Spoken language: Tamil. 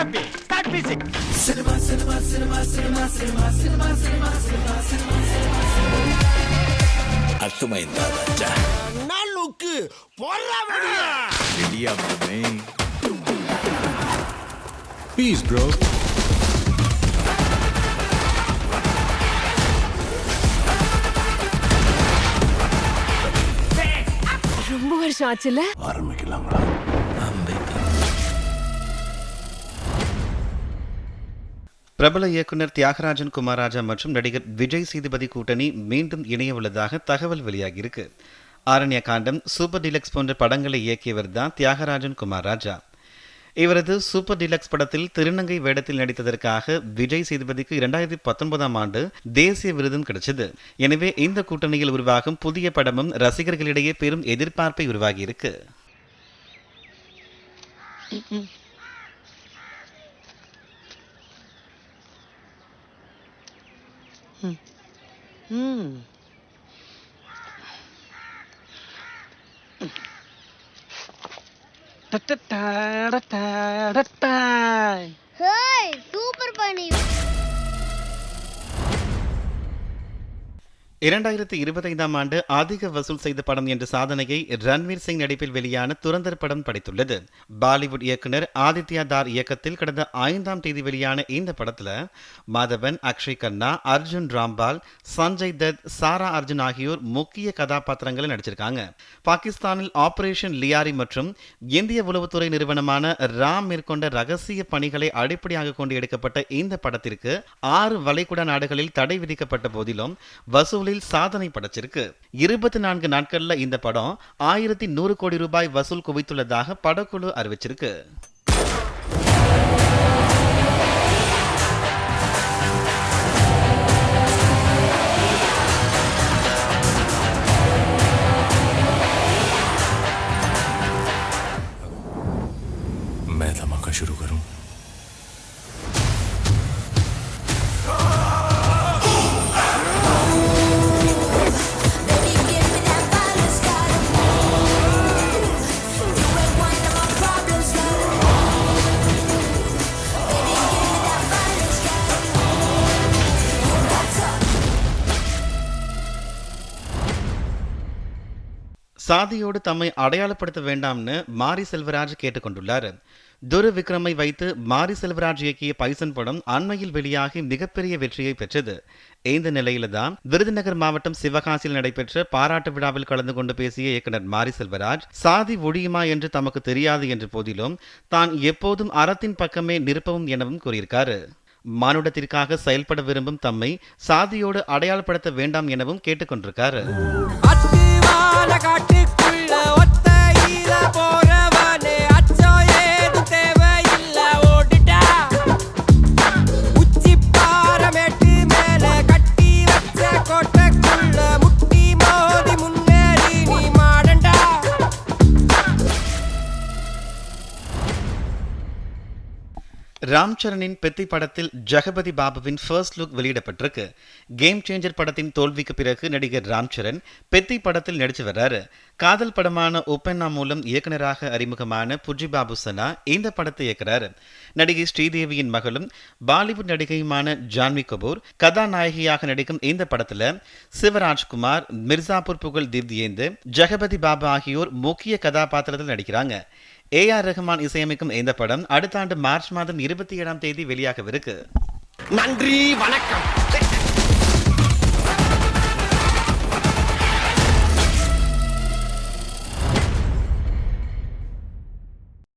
Start me! Start music! Cinema, cinema, cinema, cinema, cinema, cinema, cinema, cinema, cinema, cinema. அத்துமை தாதாச்சா நாளுக்கு ரொம்ப வருஷம் ஆச்சுல ஆரம்பிக்கலாங்களா பிரபல இயக்குனர் தியாகராஜன் குமாராஜா மற்றும் நடிகர் விஜய் சேதுபதி கூட்டணி மீண்டும் இணைய உள்ளதாக தகவல் வெளியாகியிருக்கு. ஆரண்ய காண்டம் சூப்பர் டிலக்ஸ் போன்ற படங்களை இயக்கியவர் தான் தியாகராஜன் குமாராஜா இவரது சூப்பர் டிலக்ஸ் படத்தில் திருநங்கை வேடத்தில் நடித்ததற்காக விஜய் சேதுபதிக்கு இரண்டாயிரத்தி பத்தொன்பதாம் ஆண்டு தேசிய விருதும் கிடைச்சது. எனவே இந்த கூட்டணியில் உருவாகும் புதிய படமும் ரசிகர்களிடையே பெரும் எதிர்பார்ப்பை உருவாகியிருக்கு. Hmm. Hmm. Hey, super bunny. இரண்டாயிரத்தி இருபத்தைந்தாம் ஆண்டு அதிக வசூல் செய்த படம் என்ற சாதனையை ரன்வீர் சிங் நடிப்பில் வெளியான துரந்தர் படம் படைத்துள்ளது. பாலிவுட் இயக்குனர் ஆதித்யா தார் இயக்கத்தில் கடந்த ஐந்தாம் தேதி வெளியான இந்த படத்தில் மாதவன் அக்ஷய் கண்ணா அர்ஜுன் ராம்பால் சஞ்சய் தத் சாரா அர்ஜுன் ஆகியோர் முக்கிய கதாபாத்திரங்களில் நடிச்சிருக்காங்க. பாகிஸ்தானில் ஆபரேஷன் லியாரி மற்றும் இந்திய உளவுத்துறை நிறுவனமான ராம் மேற்கொண்ட ரகசிய பணிகளை அடிப்படையாக கொண்டு எடுக்கப்பட்ட இந்த படத்திற்கு ஆறு வளைகுடா நாடுகளில் தடை விதிக்கப்பட்ட போதிலும் வசூலில் சாதனை படைச்சிருக்கு இருபத்தி நான்கு நாட்கள்ல இந்த படம் ஆயிரத்தி நூறு கோடி ரூபாய் வசூல் குவித்துள்ளதாக படக்குழு அறிவிச்சிருக்கு मैं धमाका शुरू करूं சாதியோடு தம்மை அடையாளப்படுத்த வேண்டாம்னு மாரி செல்வராஜ் கேட்டுக்கொண்டுள்ளார். துரு விக்ரமை வைத்து மாரி செல்வராஜ் இயக்கிய பைசன் படம் அண்மையில் வெளியாகி மிகப்பெரிய வெற்றியை பெற்றது. இந்த நிலையில தான் விருதுநகர் மாவட்டம் சிவகாசியில் நடைபெற்ற பாராட்டு விழாவில் கலந்து கொண்டு பேசிய இயக்குனர் மாரி செல்வராஜ் சாதி ஒழியுமா என்று தமக்கு தெரியாது என்ற போதிலும் தான் எப்போதும் அறத்தின் பக்கமே நிற்பவும் எனவும் கூறியிருக்காரு. மானுடத்திற்காக செயல்பட விரும்பும் தம்மை சாதியோடு அடையாளப்படுத்த வேண்டாம் எனவும் கேட்டுக்கொண்டிருக்காரு. அத்திவால ராம் சரணின் பெத்தி படத்தில் ஜெகபதி பாபுவின் ஃபர்ஸ்ட் லுக் வெளியிடப்பட்டிருக்கு. கேம் சேஞ்சர் படத்தின் தோல்விக்கு பிறகு நடிகர் ராம் சரண் பெத்தி படத்தில் நடிச்சு வர்றாரு. காதல் படமான உப்பென்னா மூலம் இயக்குநராக அறிமுகமான புஜி பாபு சனா இந்த படத்தை இயக்குறாரு. நடிகை ஸ்ரீதேவியின் மகளும் பாலிவுட் நடிகையுமான ஜான்வி கபூர் கதாநாயகியாக நடிக்கும் இந்த படத்துல சிவராஜ்குமார் மிர்சாபூர் புகழ் திவ்யேந்து ஜெகபதி பாபு ஆகியோர் முக்கிய கதாபாத்திரத்தில் நடிக்கிறாங்க. ஏ ஆர் ரஹ்மான் இசையமைக்கும் இந்த படம் அடுத்த ஆண்டு மார்ச் மாதம் இருபத்தி ஏழாம் தேதி வெளியாகவிருக்கு. நன்றி வணக்கம்.